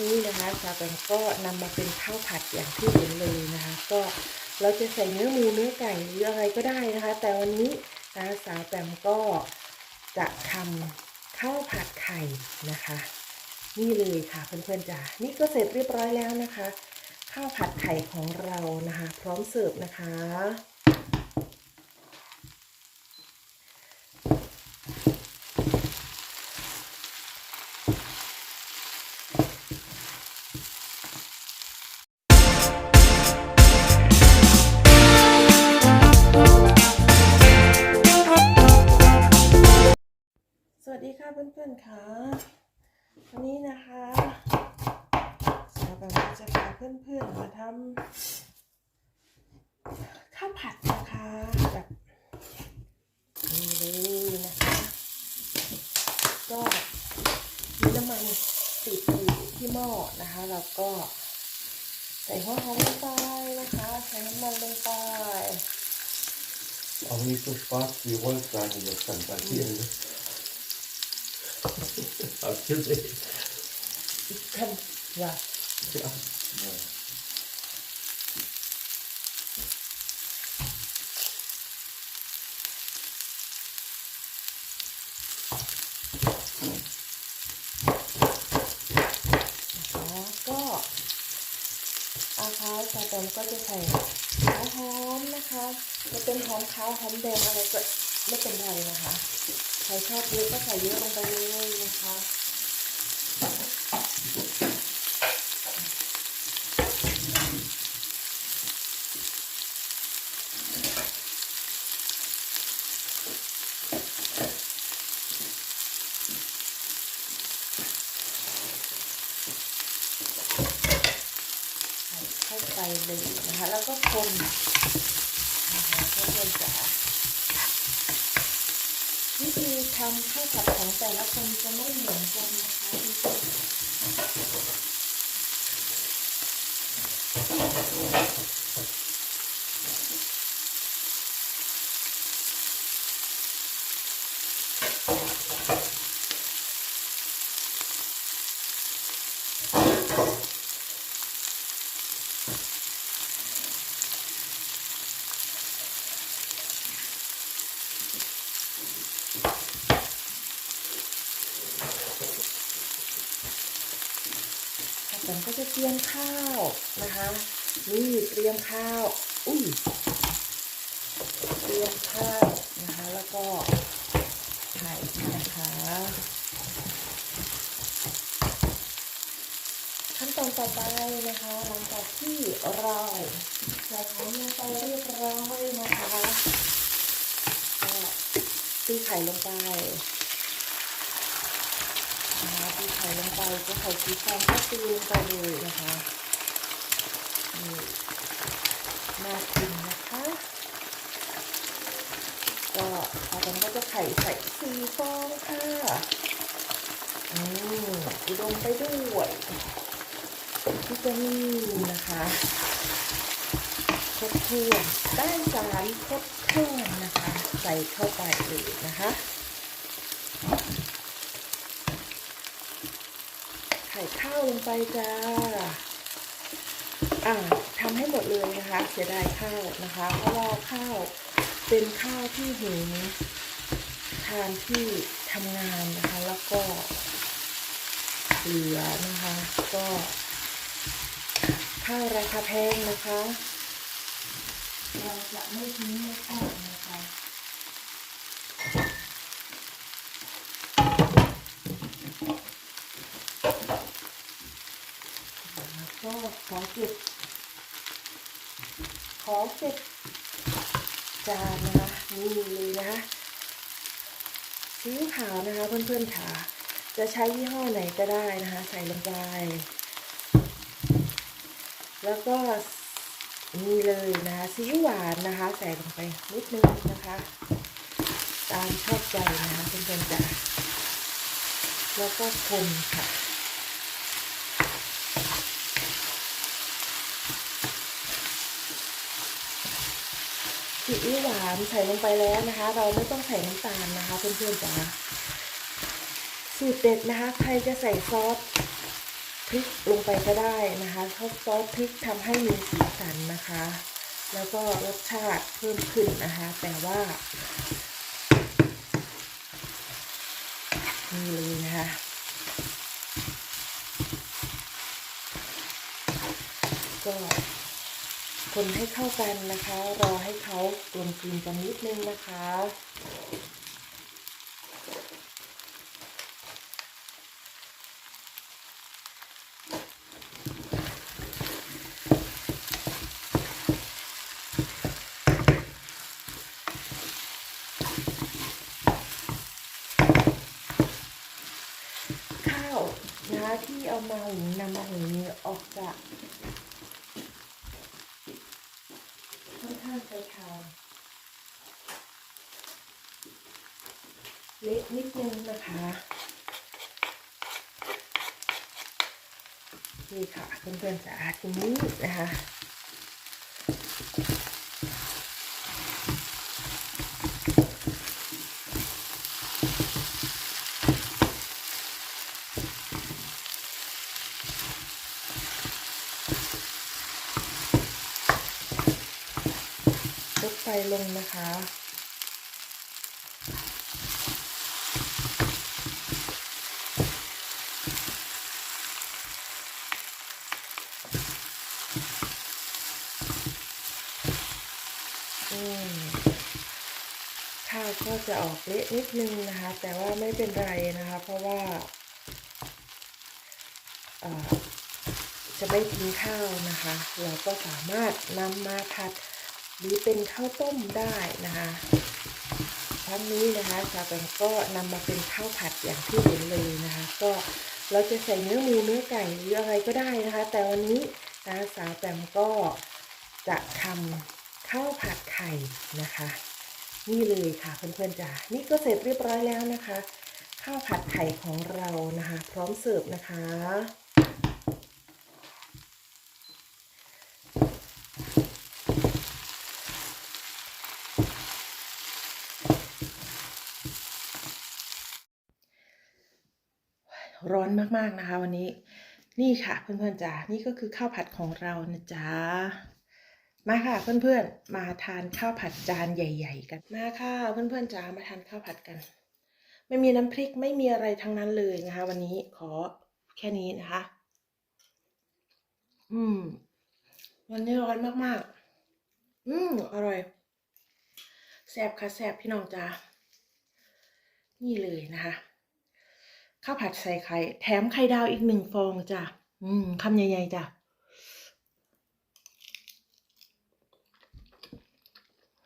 นี้นะคะสาวแปมก็นำมาเป็นข้าวผัดอย่างที่เห็นเลยนะคะ ก็เราจะใส่เนื้อหมูเนื้อไก่หรืออะไรก็ได้นะคะ แต่วันนี้นะสาวแปมก็จะทำข้าวผัดไข่นะคะ นี่เลยค่ะเพื่อนๆจ๋านี่ก็เสร็จเรียบร้อยแล้วนะคะ ข้าวผัดไข่ของเรานะคะ พร้อมเสิร์ฟนะคะ นะคะแล้วก็ใส่หัวหอมลงไปนะคะ ใส่น้ำมันลงไป Om ni står fast vid rollsvängen och kämpar till. เอาชื่อสิอีกขั้นว่า Ja. แล้วก็อาคาสาแตมก็จะใส่หัวหอมนะคะจะเป็นห อมแดงอะไรก็ไม่เป็นไรนะคะ ใครชอบเยอะก็ใส่เยอะลงไปเลยนะคะใส่เข้าไปเลยนะคะ แล้วก็คนนะคะเพื่อนๆจ๋าวิ ธีทำข้าวผัดของแต่ละคนจะไม่เหมือนกันนะคะทุกคน ๆค่ะผมก็จะเตรียมข้าวนะคะ นี่เตรียมข้าว อุ้ย เตรียมข้าวนะคะ แล้วก็ไข่นะคะ ขั้นตอนต่อไปนะคะ หลังจากที่เราใส่ไข่ลงไปเรียบร้อยนะคะก็ตีไข่ลงไป นะคะตีไข่ลงไปจะไข่สีฟองก็ตีลงไปเลยนะคะนี่น่ากินนะคะ ก็ตอาจารย์ก็จะไข่ใส่สีฟองค่ะอืมอุดมไปด้วยวิตามินนะคะครบถ้วนได้สารครบถ้วนนะคะ ใส่เข้าไปเลยนะคะ ไข่ข้าวลง ไปจ้า อ่าทำให้หมดเลยนะคะ เสียดายข้าวนะคะ เพราะว่าข้าวเป็นข้าวที่หุงทานที่ทำงานนะคะ แล้วก็เหลือนะคะ ก็ข้าวราคาแพงนะคะ เราจะไม่ทิ้งไม่ทอดนะคะ แล้วก็ขอ เก็บ ขอเก็บจานนะคะนี่เลยนะคะซีอิ๊วขาวนะคะเพื่อนๆค่ะ จะใช้ยี่ห้อไหนก็ได้นะคะ ใส่ลงไป แล้วก็นี่เลยนะคะซีอิ๊วหวานนะคะ ใส่ลงไปนิดนึงนะคะ ตามชอบใจนะคะเพื่อนๆจ๋าแล้วก็คนค่ะ ซีอิ๊วหวานใส่ลงไปแล้วนะคะ เราไม่ต้องใส่น้ำตาลนะคะ เพื่อนๆจ๋าสูตรเด็ดนะคะ ใครจะใส่ซอสพริกลงไปก็ได้นะคะเพราะซอสพริกทำให้มีสีสันนะคะ แล้วก็รสชาติเพิ่มขึ้นนะคะ แต่ว่านี่เลยนะคะ ก็ คนให้เข้ากันนะคะ รอให้เขากลมกลืนกันนิดนึงนะคะ ข้าวนะที่เอามาหุงนำมาหุงเนี่ยออกจาก ค่อนข้างจะทานเละนิดนึงนะคะนี่ค่ะเพื่อนๆจ๋าทีนี้นะคะ ลงนะคะอืมข้าวก็จะออกเละนิดนึงนะคะ แต่ว่าไม่เป็นไรนะคะ เพราะว่าจะไม่ทิ้งข้าวนะคะ เราก็สามารถนำมาผัด หรือเป็นข้าวต้มได้นะคะทั้งนี้นะคะสาแปมก็นำมาเป็นข้าวผัดอย่างที่เห็นเลยนะคะ ก็เราจะใส่เนื้อหมูเนื้อไก่หรืออะไรก็ได้นะคะ แต่วันนี้นะสาวแปมก็จะทำข้าวผัดไข่นะคะ นี่เลยค่ะเพื่อนๆจ๋านี่ก็เสร็จเรียบร้อยแล้วนะคะ ข้าวผัดไข่ของเรานะคะ พร้อมเสิร์ฟนะคะ ร้อน มากๆนะคะ วันนี้นี่ค่ะเพื่อนๆจ๋านี่ก็คือข้าวผัดของเรานะจ๊ะมาค่ะเพื่อนๆมาทานข้าวผัดจานใหญ่ ๆ กันมาค่ะเพื่อนๆจ๋ามาทานข้าวผัดกัน ไม่มีน้ำพริกไม่มีอะไรทั้งนั้นเลยนะคะ วันนี้ขอแค่นี้นะคะ อืม วันนี้ร้อนมากๆ อืมอร่อยแซ่บค่ะแซ่บพี่น้องจ๋านี่เลยนะคะ ข้าวผัดใส่ไข่ แถมไข่ดาวอีกหนึ่งฟองจ้ะ อืมคำใหญ่ๆจ้ะ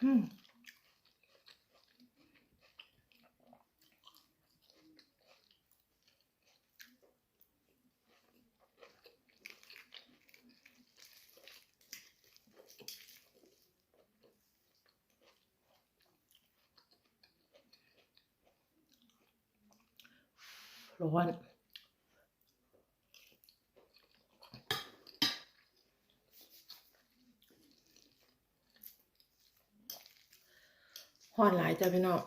อืม ร้อนฮอนหลายจ้ะพี่น้อง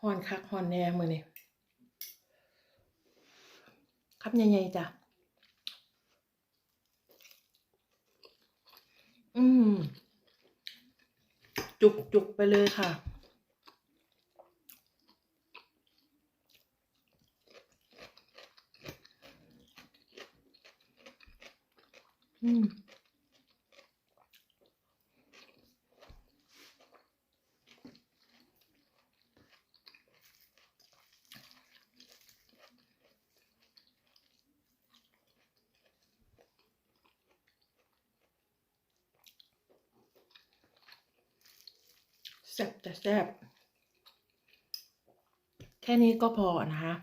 ฮอนคักฮอนแน่มือนี้คำใหญ่ๆจ้ะ อืม จุกจุกๆไปเลยค่ะ อืมแซ่บแต่แซ่บแค่นี้ก็พอนะคะ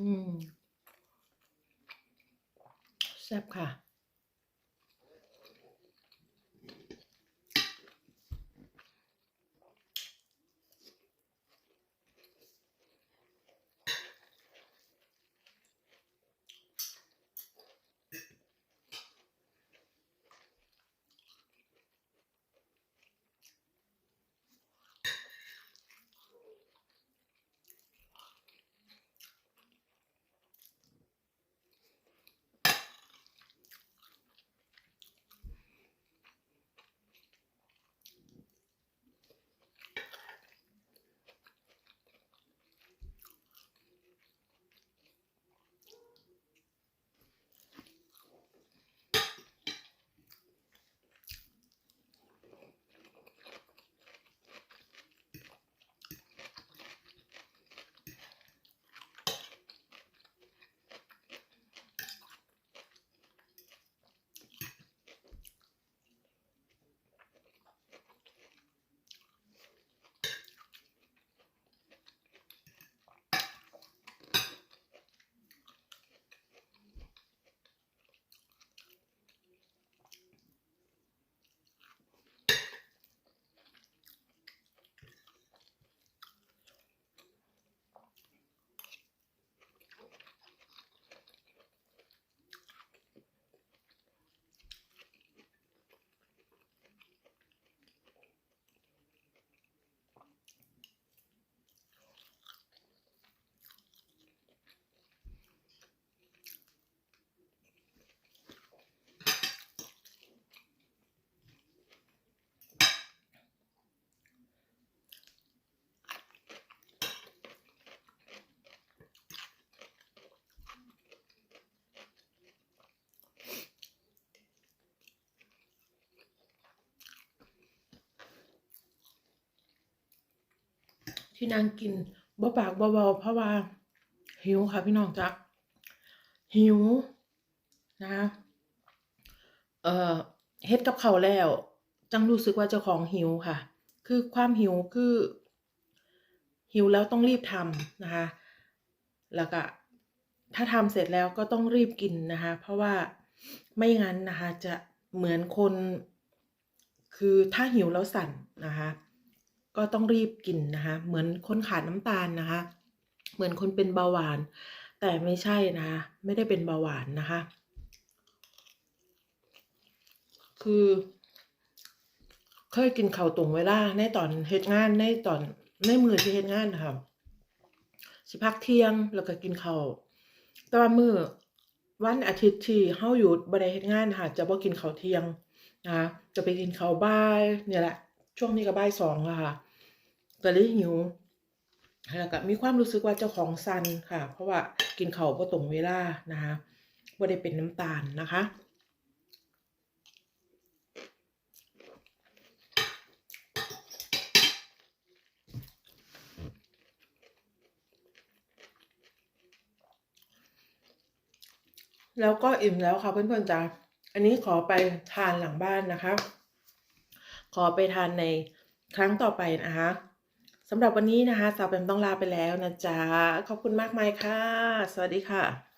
อืมแซ่บค่ะ ที่นางกินบ่ปากบ่เบาเพราะว่า หิวค่ะพี่น้องจ๊ะหิวนะคะเอ่อเฮ็ดกับเขาแล้ว จังรู้สึกว่าเจ้าของหิวค่ะ คือความหิวคือ หิวแล้วต้องรีบทำนะคะ แล้วก็ถ้าทำเสร็จแล้วก็ต้องรีบกินนะคะ เพราะว่าไม่งั้นนะคะ จะเหมือนคน คือถ้าหิวแล้วสั่นนะคะ ก็ต้องรีบกินนะคะ เหมือนคนขาดน้ำตาลนะคะ เหมือนคนเป็นเบาหวาน แต่ไม่ใช่นะคะไม่ได้เป็นเบาหวานนะคะ คือเคยกินข้าวตรงเวลาในตอนเฮ็ดงานในตอนในมือที่เฮ็ดงานนะคะสิพักเที่ยงแล้วก็กินข้าวแต่ว่ามือวันอาทิตย์ที่เฮาหยุดบ่ได้เฮ็ดงานค่ะ จะบ่กินข้าวเที่ยงนะคะจะไปกินข้าวบ่ายเนี่ยแหละ ช่วงนี้ก็บ่ายสองแล้วค่ะ ก็เลยหิวแล้วก็มีความรู้สึกว่าเจ้าของซันค่ะ เพราะว่ากินเข้าวบ่ตรงเวลานะคะบ่ได้เป็นน้ำตาลนะคะแล้วก็อิ่มแล้วค่ะเพื่อนๆจ้าอันนี้ขอไปทานหลังบ้านนะคะ ขอไปทานในครั้งต่อไปนะคะ สำหรับวันนี้นะคะสาวแปมต้องลาไปแล้วนะจ๊ะ ขอบคุณมากมายค่ะ สวัสดีค่ะ